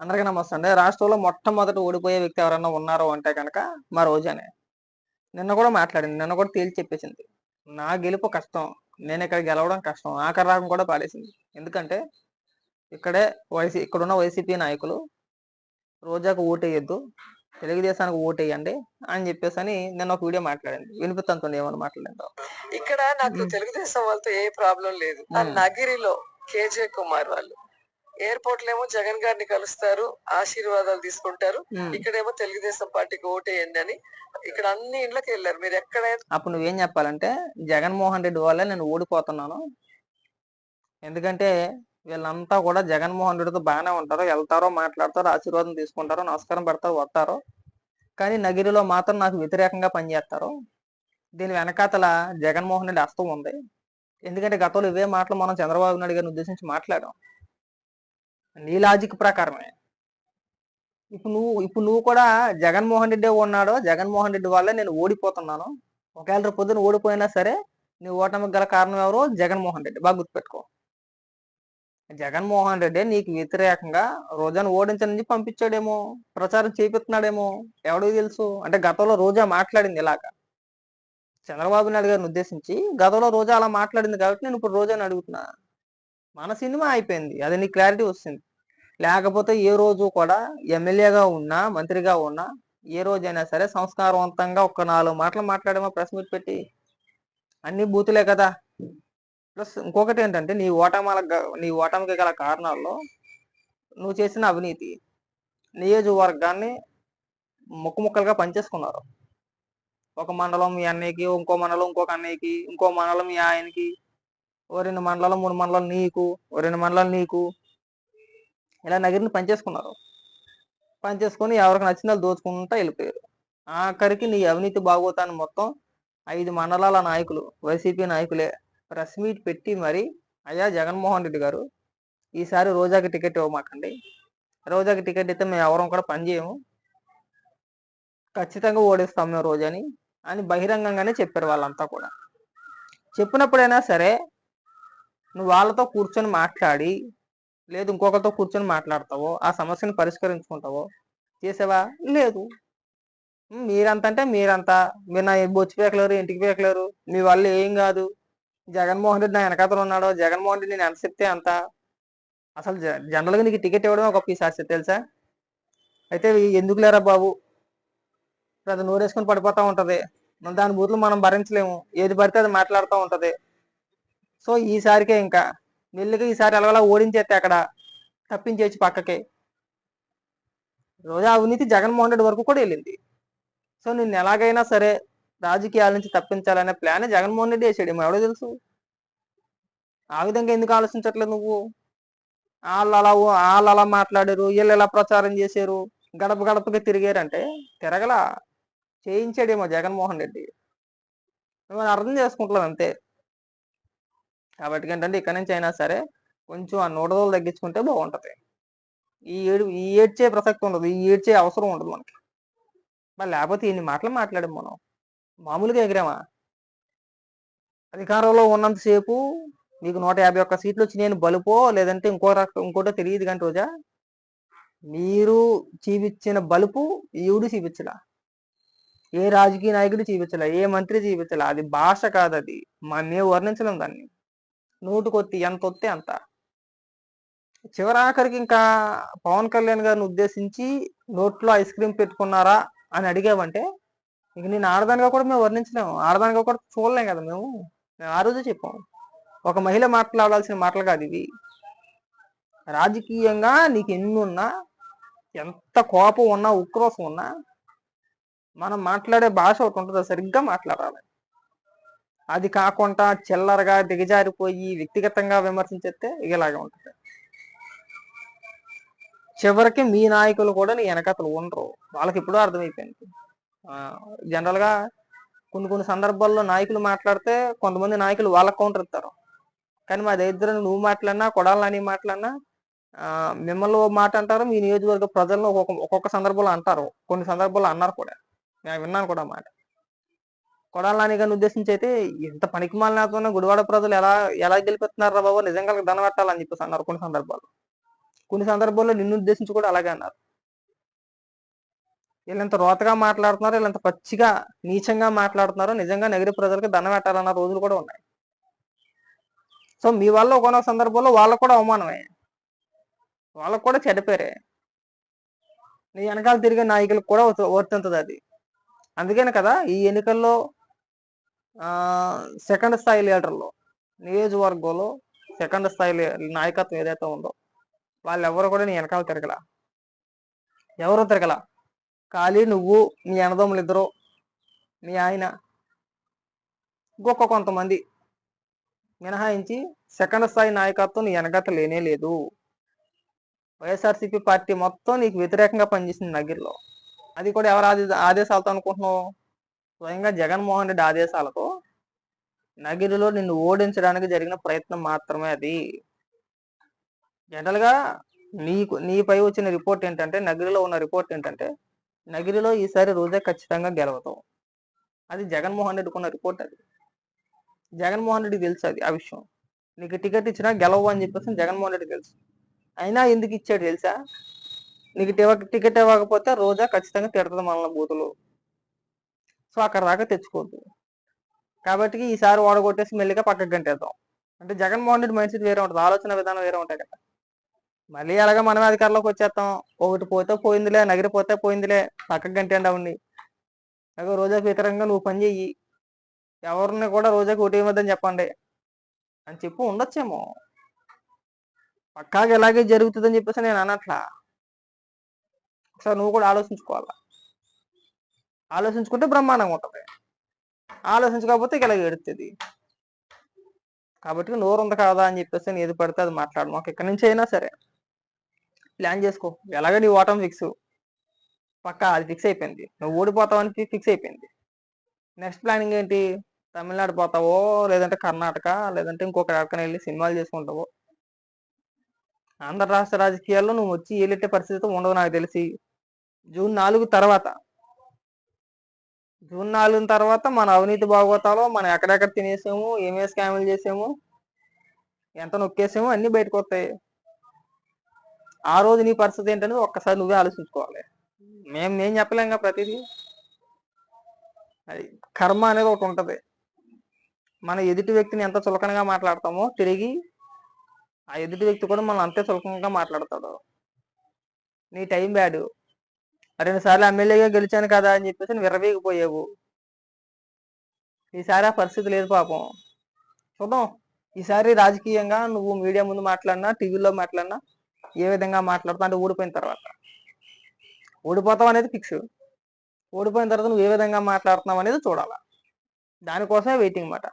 అందరికీ నమస్తే అండి. రాష్ట్రంలో మొట్టమొదట ఓడిపోయే వ్యక్తి ఎవరైనా ఉన్నారో అంటే కనుక మా రోజానే నిన్న కూడా మాట్లాడింది. నిన్న కూడా తేల్చి చెప్పేసింది. నా గెలుపు కష్టం. నేను ఇక్కడ గెలవడం కష్టం. ఆఖరి రాగం కూడా పాడేసింది. ఎందుకంటే ఇక్కడే వైసీ ఇక్కడున్న వైసీపీ నాయకులు రోజాకు ఓటేయద్దు. తెలుగుదేశానికి ఓటేయండి అని చెప్పేసి అని నిన్న ఒక వీడియో మాట్లాడింది. వినిపిస్తుంది ఏమన్నా మాట్లాడిందో. ఇక్కడ నాకు. తెలుగుదేశం వాళ్ళతో ఏ ప్రాబ్లం లేదు. నగిరిలో కేజే కుమార్ వాళ్ళు. ఎయిర్పోర్ట్లో ఏమో జగన్ గారిని కలుస్తారు ఆశీర్వాదాలు తీసుకుంటారు. ఇక్కడేమో తెలుగుదేశం పార్టీకి ఓటేయండి అని ఇక్కడ అన్ని ఇండ్లకి వెళ్ళారు. మీరు ఎక్కడైనా అప్పుడు నువ్వేం చెప్పాలంటే జగన్మోహన్ రెడ్డి వల్లే నేను ఓడిపోతున్నాను. ఎందుకంటే వీళ్ళంతా కూడా జగన్మోహన్ రెడ్డితో బాగానే ఉంటారు. వెళ్తారో మాట్లాడతారో ఆశీర్వాదం తీసుకుంటారో నమస్కారం పెడతారు వస్తారు. కానీ నగిరిలో మాత్రం నాకు వ్యతిరేకంగా పనిచేస్తారు. దీని వెనకాతల జగన్మోహన్ రెడ్డి హస్తం ఉంది. ఎందుకంటే గతంలో ఇవే మాటలు మనం చంద్రబాబు నాయుడు గారిని ఉద్దేశించి మాట్లాడాం. నీ లాజిక్ ప్రకారమే. ఇప్పుడు నువ్వు ఇప్పుడు నువ్వు కూడా జగన్మోహన్ రెడ్డి ఉన్నాడో జగన్మోహన్ రెడ్డి వల్లే నేను ఓడిపోతున్నాను. ఒకవేళ రేపు పొద్దున ఓడిపోయినా సరే నీ ఓటమికి గల కారణం ఎవరు జగన్మోహన్ రెడ్డి. బాగా గుర్తుపెట్టుకో. జగన్మోహన్ రెడ్డి నీకు వ్యతిరేకంగా రోజాను ఓడించని పంపించాడేమో ప్రచారం చేపిస్తున్నాడేమో ఎవడో తెలుసు? అంటే గతంలో రోజా మాట్లాడింది ఇలాగ. చంద్రబాబు నాయుడు గారిని ఉద్దేశించి గతంలో రోజా అలా మాట్లాడింది కాబట్టి నేను ఇప్పుడు రోజాని అడుగుతున్నా. మన సినిమా అయిపోయింది. అది నీ క్లారిటీ వస్తుంది. లేకపోతే ఏ రోజు కూడా ఎమ్మెల్యేగా ఉన్నా మంత్రిగా ఉన్నా ఏ రోజైనా సరే సంస్కారవంతంగా ఒక నాలుగు మాటలు మాట్లాడేమో ప్రెస్ మీట్ పెట్టి అన్ని బూతులే కదా. ప్లస్ ఇంకొకటి ఏంటంటే నీ ఓటమాల నీ ఓటమికి గల కారణాల్లో నువ్వు చేసిన అవినీతి నియోజకవర్గాన్ని ముక్కు ముక్కలుగా పనిచేసుకున్నారు ఒక మండలం మీ అన్నయ్యకి ఇంకో మండలం ఇంకొక అన్నయ్యకి ఇంకో మండలం మీ ఆయనకి ఓ రెండు మండలం మూడు మండలం నీకు ఓ రెండు మండలం నీకు ఇలా నగిరిని పనిచేసుకున్నారు పనిచేసుకొని ఎవరికి నచ్చిన దోచుకుంటా వెళ్ళిపోయారు. ఆఖరికి నీ అవినీతి బాగోతాన్ని మొత్తం ఐదు మండలాల నాయకులు వైసీపీ నాయకులే ప్రెస్ మీట్ పెట్టి మరి అయ్యా జగన్మోహన్ రెడ్డి గారు ఈసారి రోజాకి టికెట్ ఇవ్వమాకండి. రోజాకి టికెట్ ఇస్తే మేము ఎవరం కూడా పనిచేయము ఖచ్చితంగా ఓడిస్తాం మేము రోజాని అని బహిరంగంగానే చెప్పారు వాళ్ళంతా కూడా. చెప్పినప్పుడైనా సరే నువ్వు వాళ్ళతో కూర్చొని మాట్లాడి లేదు ఇంకొకరితో కూర్చొని మాట్లాడతావో ఆ సమస్యను పరిష్కరించుకుంటావో చేసావా? లేదు. మీరంత అంటే మీరంతా. మీరు నా బొచ్చి పేకలేరు ఇంటికి పేకలేరు. మీ వల్ల ఏం కాదు. జగన్మోహన్ రెడ్డి నా వెనకాతలు ఉన్నాడు. జగన్మోహన్ రెడ్డి నేను ఎంత చెప్తే అంత. అసలు జనరల్గా నీకు టికెట్ ఇవ్వడం ఒక పీస్ తెలుసా? అయితే ఎందుకు లేరా బాబు? అది నోరేసుకొని పడిపోతూ ఉంటుంది. దాని బూతులు మనం భరించలేము. ఏది పడితే అది మాట్లాడుతూ ఉంటుంది. సో ఈసారికే ఇంకా మెల్లిగా ఈసారి ఎలాగోలా ఓడించేస్తే అక్కడ తప్పించేసి పక్కకి. రోజా అవినీతి జగన్మోహన్ రెడ్డి వరకు కూడా వెళ్ళింది. సో నిన్ను ఎలాగైనా సరే రాజకీయాల నుంచి తప్పించాలనే ప్లాన్ జగన్మోహన్ రెడ్డి వేసాడు. ఏమో ఎవడో తెలుసు. ఆ విధంగా ఎందుకు ఆలోచించట్లేదు నువ్వు? వాళ్ళు అలా వాళ్ళు అలా మాట్లాడారు. వీళ్ళు ఎలా ప్రచారం చేశారు? గడప గడపకి తిరిగారంటే తిరగల. చేయించాడేమో జగన్మోహన్ రెడ్డి. నువ్వు అర్థం చేసుకుంటలేదు అంతే. కాబట్టి ఏంటంటే ఇక్కడ నుంచి అయినా సరే కొంచెం ఆ నూడదలు తగ్గించుకుంటే బాగుంటుంది. ఈ ఏడు ఈ ఏడ్చే ప్రసక్తి ఉండదు. ఈ ఏడ్చే అవసరం ఉండదు మనకి. మరి లేకపోతే ఇన్ని మాటలు మాట్లాడాం మనం. మామూలుగా ఎగిరామా? అధికారంలో ఉన్నంతసేపు నీకు నూట యాభై ఒక్క సీట్లు వచ్చి నేను బలుపో లేదంటే ఇంకో రక ఇంకోటో తెలియదు కానీ రోజా? మీరు చూపించిన బలుపు ఈవిడు చూపించలా. ఏ రాజకీయ నాయకుడు చూపించలా. ఏ మంత్రి చూపించలా. అది భాష కాదు అది మేము వర్ణించలేం దాన్ని. నోటుకొత్తి ఎంత వస్తే అంత. చివరాఖరికి ఇంకా పవన్ కళ్యాణ్ గారిని ఉద్దేశించి నోట్లో ఐస్ క్రీమ్ పెట్టుకున్నారా అని అడిగావంటే ఇక నేను ఆడదానిగా కూడా మేము వర్ణించలేము. ఆడదానిగా కూడా చూడలేం కదా మేము. మేము ఆ రోజే చెప్పాం. ఒక మహిళ మాట్లాడాల్సిన మాటలు కాదు ఇవి. రాజకీయంగా నీకు ఎన్ని ఉన్నా ఎంత కోపం ఉన్నా ఉక్రోసం ఉన్నా మనం మాట్లాడే భాష ఒకటి ఉంటుంది? సరిగ్గా మాట్లాడాలి. అది కాకుండా చిల్లరగా దిగజారిపోయి వ్యక్తిగతంగా విమర్శించేస్తే ఇలాగే ఉంటుంది. చివరికి మీ నాయకులు కూడా నీ వెనకతలు ఉండరు. వాళ్ళకి ఎప్పుడూ అర్థమైపోయింది. జనరల్గా కొన్ని కొన్ని సందర్భాల్లో నాయకులు మాట్లాడితే కొంతమంది నాయకులు వాళ్ళకి కౌంటర్ ఇస్తారు. కానీ మా దగ్గర నువ్వు మాట్లాడినా కొడాలని మాట్లాడినా మిమ్మల్ని మాట అంటారు మీ నియోజకవర్గ ప్రజలను ఒక్కొక్క ఒక్కొక్క సందర్భంలో అంటారు. కొన్ని సందర్భాల్లో అన్నారు కూడా. నేను విన్నాను కూడా మాట. కొడాలని గారిని ఉద్దేశించి అయితే ఎంత పనికి మాలిన గుడివాడ ప్రజలు ఎలా ఎలా గెలిపిస్తున్నారా బాబు? నిజంగా దండం పెట్టాలని చెప్పేసి అన్నారు కొన్ని సందర్భాలు కొన్ని సందర్భాల్లో నిన్ను ఉద్దేశించి కూడా అలాగే అన్నారు. వీళ్ళంత రోతగా మాట్లాడుతున్నారు వీళ్ళంత పచ్చిగా నీచంగా మాట్లాడుతున్నారు నిజంగా నగర ప్రజలకు దండం పెట్టాలన్న రోజులు కూడా ఉన్నాయి. సో మీ వల్ల ఒకనొక సందర్భంలో వాళ్ళకు కూడా అవమానమే. వాళ్ళకు కూడా చెడపేరే నీ వెనకాల తిరిగే నాయకులకు కూడా వర్తింతది అది. అందుకనే కదా ఈ ఎన్నికల్లో సెకండ్ స్థాయి లీడర్లు నియోజకవర్గంలో సెకండ్ స్థాయి లీ- నాయకత్వం ఏదైతే ఉందో వాళ్ళు ఎవరు కూడా నీ వెనకాల తిరగల. ఎవరు తిరగల? ఖాళీ నువ్వు నీ అన్నదమ్ములు ఇద్దరు మీ ఆయన ఇంకొక కొంతమంది మినహాయించి సెకండ్ స్థాయి నాయకత్వం నీ వెనకత లేనే లేదు. వైఎస్ఆర్సీపీ పార్టీ మొత్తం నీకు వ్యతిరేకంగా పనిచేసింది నగిరిలో. అది కూడా ఎవరు ఆదేశాలతో అనుకుంటున్నావు? స్వయంగా జగన్మోహన్ రెడ్డి ఆదేశాలతో నగిరిలో నిన్ను ఓడించడానికి జరిగిన ప్రయత్నం మాత్రమే అది. జనరల్గా నీకు నీపై వచ్చిన రిపోర్ట్ ఏంటంటే నగిరిలో ఉన్న రిపోర్ట్ ఏంటంటే నగిరిలో ఈసారి రోజా ఖచ్చితంగా గెలవతావు అది జగన్మోహన్ రెడ్డికి ఉన్న రిపోర్ట్ అది. జగన్మోహన్ రెడ్డికి తెలుసు అది ఆ విషయం. నీకు టికెట్ ఇచ్చినా గెలవు అని చెప్పేసి జగన్మోహన్ రెడ్డి తెలుసు. అయినా ఎందుకు ఇచ్చాడు తెలుసా? నీకు టికెట్ ఇవ్వకపోతే రోజా ఖచ్చితంగా తిడుతుంది మనల్ని బూతులు. సో అక్కడ దాకా తెచ్చుకోవద్దు. కాబట్టి ఈసారి ఓడగొట్టేసి మెల్లిగా పక్కకు గంటేద్దాం అంటే జగన్మోహన్ రెడ్డి మైండ్ సెట్ వేరే ఉంటుంది ఆలోచన విధానం వేరే ఉంటాయి కదా. మళ్ళీ అలాగా మనమే అధికారంలోకి వచ్చేస్తాం ఒకటి పోతే పోయిందిలే నగిరి పోతే పోయిందిలే పక్కకు గంటేండి అవన్నీ. అలాగే రోజాకి వ్యతిరేకంగా నువ్వు పని చెయ్యి ఎవరిని కూడా రోజాకి ఒకటి ఇవ్వద్దని చెప్పండి అని చెప్పి ఉండొచ్చేమో. పక్కాగా ఇలాగే జరుగుతుందని చెప్పేసి నేను అనట్లా. ఒకసారి నువ్వు కూడా ఆలోచించుకోవాలా? ఆలోచించుకుంటే బ్రహ్మాండంగా ఉంటుంది. ఆలోచించకపోతే ఇక ఇలా ఎడుతుంది కాబట్టి నోరు ఉంది కాదా అని చెప్పేసి నేను ఏది పడితే అది మాట్లాడు మాకు ఎక్కడి నుంచి అయినా సరే. ప్లాన్ చేసుకో. ఎలాగ నీ ఓటమి ఫిక్స్. పక్కా అది ఫిక్స్ అయిపోయింది. నువ్వు ఓడిపోతావని ఫిక్స్ అయిపోయింది. నెక్స్ట్ ప్లానింగ్ ఏంటి? తమిళనాడు పోతావో లేదంటే కర్ణాటక లేదంటే ఇంకొక ఎక్కడికైనా వెళ్ళి సినిమాలు చేసుకుంటావో? ఆంధ్ర రాష్ట్ర రాజకీయాల్లో నువ్వు వచ్చి ఏలెట్టే పరిస్థితి ఉండదు నాకు తెలిసి. జూన్ నాలుగు తర్వాత. జూన్ నాలుగు తర్వాత మన అవినీతి బాగోతాలో మనం ఎక్కడెక్కడ తినేసాము ఏమేమి స్కాములు చేసాము ఎంత నొక్కేసామో అన్ని బయటకు వస్తాయి ఆ రోజు నీ పరిస్థితి ఏంటనేది ఒక్కసారి నువ్వే ఆలోచించుకోవాలి. మేము మేము చెప్పలేం కదా ప్రతిదీ. అది కర్మ అనేది ఒకటి ఉంటుంది. మన ఎదుటి వ్యక్తిని ఎంత చులకనగా మాట్లాడతామో తిరిగి ఆ ఎదుటి వ్యక్తి కూడా మనం అంతే చులకంగా మాట్లాడతాడు. నీ టైం బ్యాడ్. రెండు సార్లు ఎమ్మెల్యేగా గెలిచాను కదా అని చెప్పేసి నువ్వు విర్రవీగిపోయావు. ఈసారి ఆ పరిస్థితి లేదు పాపం. చూద్దాం. ఈసారి రాజకీయంగా నువ్వు మీడియా ముందు మాట్లాడినా టీవీలో మాట్లాడినా ఏ విధంగా మాట్లాడుతావు అంటే ఓడిపోయిన తర్వాత. ఓడిపోతావు అనేది ఫిక్స్. ఓడిపోయిన తర్వాత నువ్వు ఏ విధంగా మాట్లాడుతున్నావు అనేది చూడాలా. దానికోసమే వెయిటింగ్ మాట.